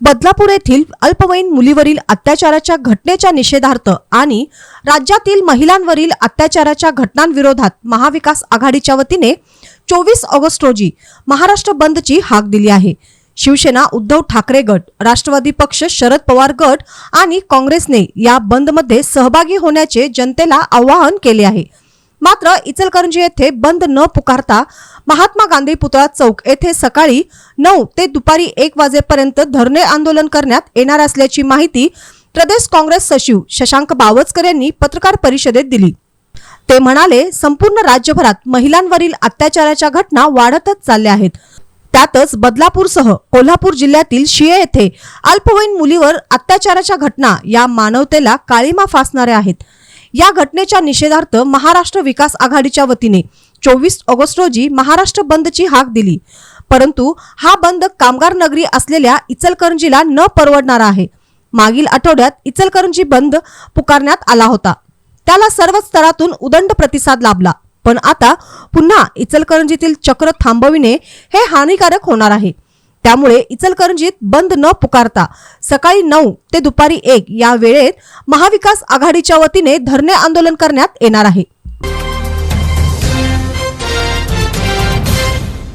बदलापूर येथील अल्पवयीन मुलीवरील अत्याचाराच्या घटनेच्या निषेधार्थ आणि राज्यातील महिलांवरील अत्याचाराच्या घटनांविरोधात महाविकास आघाडीच्या वतीने चोवीस ऑगस्ट रोजी महाराष्ट्र बंदची हाक दिली आहे. शिवसेना उद्धव ठाकरे गट राष्ट्रवादी पक्ष शरद पवार गट आणि काँग्रेसने या बंदमध्ये सहभागी होण्याचे जनतेला आवाहन केले आहे. मात्र इचलकरंजी येथे बंद न पुकारता महात्मा गांधी पुतळा चौक येथे सकाळी नऊ ते दुपारी एक वाजेपर्यंत धरणे आंदोलन करण्यात येणार असल्याची माहिती प्रदेश काँग्रेस सचिव शशांक बावचकर यांनी पत्रकार परिषदेत दिली. ते म्हणाले संपूर्ण राज्यभरात महिलांवरील अत्याचाराच्या घटना वाढतच चालल्या आहेत. त्यातच बदलापूरसह कोल्हापूर जिल्ह्यातील शिये येथे अल्पवयीन मुलीवर अत्याचाराच्या घटना या मानवतेला काळीमा फासणाऱ्या आहेत. या घटनेच्या निषेधार्थ महाराष्ट्र विकास आघाडीच्या वतीने चोवीस ऑगस्ट रोजी महाराष्ट्र बंदची हाक दिली. परंतु हा बंद कामगार नगरी असलेल्या इचलकरंजीला न परवडणारा आहे. मागील आठवड्यात इचलकरंजी बंद पुकारण्यात आला होता. त्याला सर्व स्तरातून उदंड प्रतिसाद लाभला. पण आता पुन्हा इचलकरंजीतील चक्र थांबविणे हे हानिकारक होणार आहे. त्यामुळे इचलकरंजीत बंद न पुकारता सकाळी नऊ ते दुपारी एक या वेळेत महाविकास आघाडीच्या वतीने धरणे आंदोलन करण्यात येणार आहे.